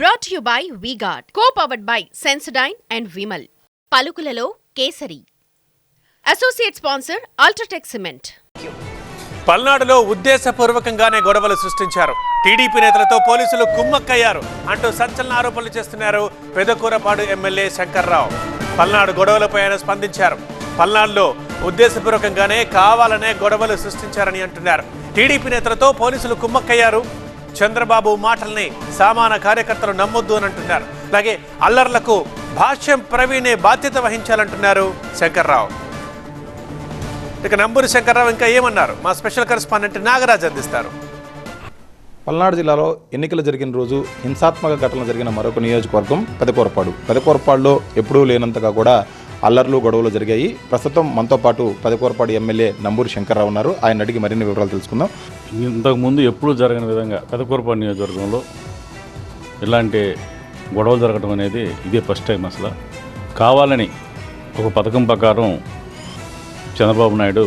Brought you by V-Guard co powered by Sensodyne and Vimal పలుకులలో kesari. Associate sponsor UltraTech cement పల్నాడులో ఉద్దేశపూర్వకంగానే గొడవలు సృష్టించారు. TDP నేతలతో పోలీసులు కుమ్మక్కయ్యారు అంటూ సంచలన ఆరోపణలు చేస్తున్నారు పెదకూరపాడు ఎమ్మెల్యే శంకర్రావు. పల్నాడు గొడవలపై ఆయన స్పందించారు. పల్నాడులో ఉద్దేశపూర్వకంగానే కావాలనే గొడవలు సృష్టించారని అంటున్నారు. టీడీపీ నేతలతో పోలీసులు కుమ్మక్కయ్యారు. చంద్రబాబు మాటల్ని సామాన్య కార్యకర్తలు నమ్మొద్దు అని అంటున్నారు. అలాగే అల్లర్లకు భాష్యం ప్రవీణే బాధ్యత వహించాలంటున్నారు శంకర్రావు. ఇక నంబూరి శంకర్రావు ఇంకా ఏమన్నారు? మా స్పెషల్ కరెస్పాండెంట్ నాగరాజ్ అందిస్తారు. పల్నాడు జిల్లాలో ఎన్నికలు జరిగిన రోజు హింసాత్మక ఘటనలు జరిగిన మరొక నియోజకవర్గం పెదకూరపాడు. పెదకూరపాడులో ఎప్పుడూ లేనంతగా కూడా అల్లర్లు గొడవలు జరిగాయి. ప్రస్తుతం మనతో పాటు పెదకూరపాడు ఎమ్మెల్యే నంబూరి శంకర్రావు ఉన్నారు. ఆయన అడిగి మరిన్ని వివరాలు తెలుసుకుందాం. ఇంతకుముందు ఎప్పుడూ జరగని విధంగా పెదకూరపాడు నియోజకవర్గంలో ఇలాంటి గొడవలు జరగడం అనేది ఇదే ఫస్ట్ టైం అసలు. కావాలని ఒక పథకం ప్రకారం చంద్రబాబు నాయుడు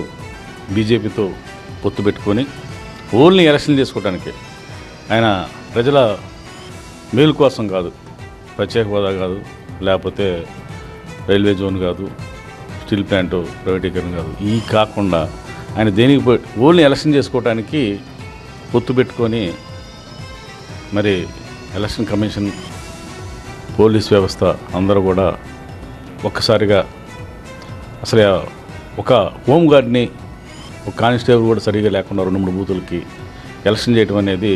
బీజేపీతో పొత్తు పెట్టుకొని ఓన్లీ ఎలక్షన్ చేసుకోవడానికి ఆయన ప్రజల మేలు కోసం కాదు ప్రత్యేక హోదా కాదు లేకపోతే రైల్వే జోన్ కాదు స్టీల్ ప్లాంట్ ప్రైవేటీకరణ కాదు. ఈ కాకుండా ఆయన దేనికి ఓన్లీ ఎలక్షన్ చేసుకోవడానికి పొత్తు పెట్టుకొని మరి ఎలక్షన్ కమిషన్ పోలీస్ వ్యవస్థ అందరూ కూడా ఒక్కసారిగా అసలు ఒక హోమ్ గార్డ్ని ఒక కానిస్టేబుల్ కూడా సరిగా లేకుండా రెండు మూడు బూతులకి ఎలక్షన్ చేయడం అనేది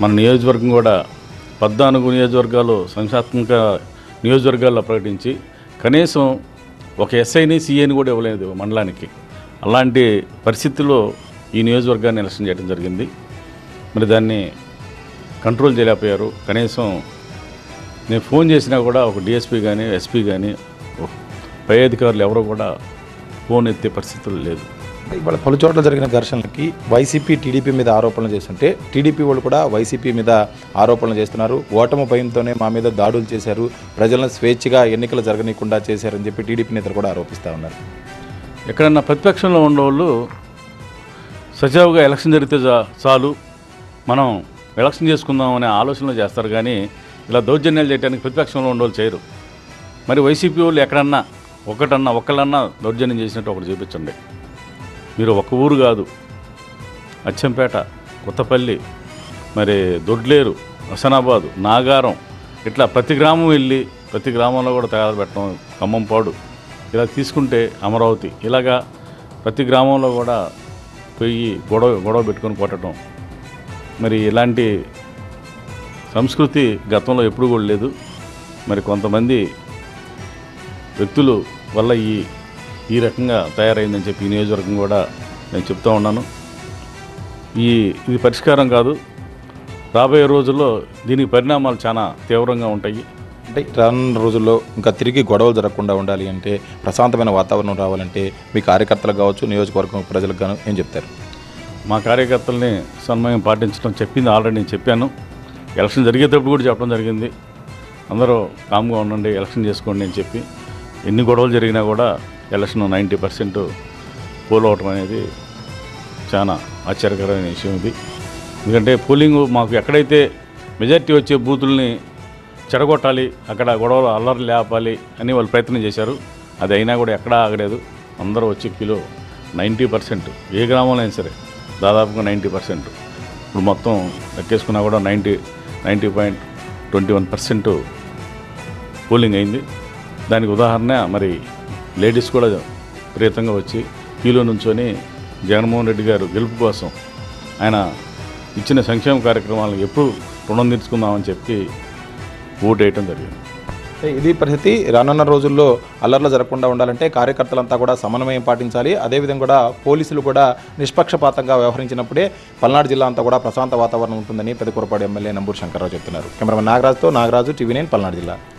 మన నియోజకవర్గం కూడా పద్నాలుగు నియోజకవర్గాలు సంస్థాత్మక నియోజకవర్గాల్లో ప్రకటించి కనీసం ఒక ఎస్ఐని సీఏని కూడా ఇవ్వలేదు మండలానికి. అలాంటి పరిస్థితుల్లో ఈ నియోజకవర్గాన్ని ఎలక్షన్ చేయడం జరిగింది. మరి దాన్ని కంట్రోల్ చేయలేకపోయారు. కనీసం నేను ఫోన్ చేసినా కూడా ఒక డిఎస్పీ కానీ ఎస్పీ కానీ పై అధికారులు ఎవరో కూడా ఫోన్ ఎత్తే పరిస్థితులు లేదు. ఇవాళ పలు చోట్ల జరిగిన ఘర్షణలకి వైసీపీ టీడీపీ మీద ఆరోపణలు చేస్తుంటే టీడీపీ వాళ్ళు కూడా వైసీపీ మీద ఆరోపణలు చేస్తున్నారు. ఓటమి భయంతోనే మా మీద దాడులు చేశారు. ప్రజలను స్వేచ్ఛగా ఎన్నికలు జరగనీయకుండా చేశారని చెప్పి టీడీపీ నేతలు కూడా ఆరోపిస్తూ ఉన్నారు. ఎక్కడన్నా ప్రతిపక్షంలో ఉండేవాళ్ళు సజావుగా ఎలక్షన్ జరిగితే చా- చాలు. మనం ఎలక్షన్ చేసుకుందాం అనే ఆలోచనలు చేస్తారు కానీ ఇలా దౌర్జన్యాలు చేయడానికి ప్రతిపక్షంలో ఉండేవాళ్ళు చేయరు. మరి వైసీపీ వాళ్ళు ఎక్కడన్నా ఒకటన్నా ఒకళ్ళన్నా దౌర్జన్యం చేసినట్టు ఒకటి చూపించండి. మీరు ఒక ఊరు కాదు అచ్చంపేట కొత్తపల్లి మరి దొడ్లేరు హసనాబాదు నాగారం ఇట్లా ప్రతి గ్రామం వెళ్ళి ప్రతి గ్రామంలో కూడా తయారు పెట్టడం ఖమ్మంపాడు ఇలా తీసుకుంటే అమరావతి. ఇలాగా ప్రతి గ్రామంలో కూడా పోయి గొడవ గొడవ పెట్టుకొని కొట్టడం. మరి ఇలాంటి సంస్కృతి గతంలో ఎప్పుడు కూడా లేదు. మరి కొంతమంది వ్యక్తులు వల్ల ఈ ఈ రకంగా తయారైందని చెప్పి ఈ నియోజకవర్గం కూడా నేను చెప్తా ఉన్నాను. ఈ ఇది పరిష్కారం కాదు. రాబోయే రోజుల్లో దీనికి పరిణామాలు చాలా తీవ్రంగా ఉంటాయి. అంటే రానున్న రోజుల్లో ఇంకా తిరిగి గొడవలు జరగకుండా ఉండాలి అంటే ప్రశాంతమైన వాతావరణం రావాలంటే మీ కార్యకర్తలకు కావచ్చు నియోజకవర్గం ప్రజలకు గాను ఏం చెప్తారు? మా కార్యకర్తల్ని సన్మయం పాటించడం చెప్పింది ఆల్రెడీ నేను చెప్పాను. ఎలక్షన్ జరిగేటప్పుడు కూడా చెప్పడం జరిగింది. అందరూ కామ్గా ఉండండి ఎలక్షన్ చేసుకోండి అని చెప్పి ఎన్ని గొడవలు జరిగినా కూడా ఎలక్షన్ నైంటీ పర్సెంట్ పోల్ అవటం అనేది చాలా ఆశ్చర్యకరమైన విషయం ఇది. ఎందుకంటే పోలింగ్ మాకు ఎక్కడైతే మెజార్టీ వచ్చే బూతుల్ని చెడగొట్టాలి అక్కడ గొడవలు అల్లరి లేపాలి అని వాళ్ళు ప్రయత్నం చేశారు. అది అయినా కూడా ఎక్కడా ఆగలేదు. అందరూ వచ్చి కిలో నైంటీ పర్సెంట్ ఏ గ్రామంలో అయినా సరే దాదాపుగా నైంటీ పర్సెంట్. ఇప్పుడు మొత్తం లెక్కేసుకున్నా కూడా ninety ninety point twenty one percent polling అయింది. దానికి ఉదాహరణ మరి లేడీస్ కూడా ప్రీతంగా వచ్చి క్యూలో నుంచొని జగన్మోహన్ రెడ్డి గారు గెలుపు కోసం ఆయన ఇచ్చిన సంక్షేమ కార్యక్రమాలను ఎప్పుడు రుణం తీర్చుకుందామని చెప్పి ఓటేయటం జరిగింది. ఇది పరిస్థితి. రానున్న రోజుల్లో అల్లర్లు జరగకుండా ఉండాలంటే కార్యకర్తలంతా కూడా సమన్వయం పాటించాలి. అదేవిధంగా కూడా పోలీసులు కూడా నిష్పక్షపాతంగా వ్యవహరించినప్పుడే పల్నాడు జిల్లా అంతా కూడా ప్రశాంత వాతావరణం ఉంటుందని పెదకూరపాడు ఎమ్మెల్యే నంబూరు శంకర్రావు చెప్తున్నారు. కెమెరామెన్ నాగరాజుతో నాగరాజు టీవీ నైన్ పల్నాడు జిల్లా.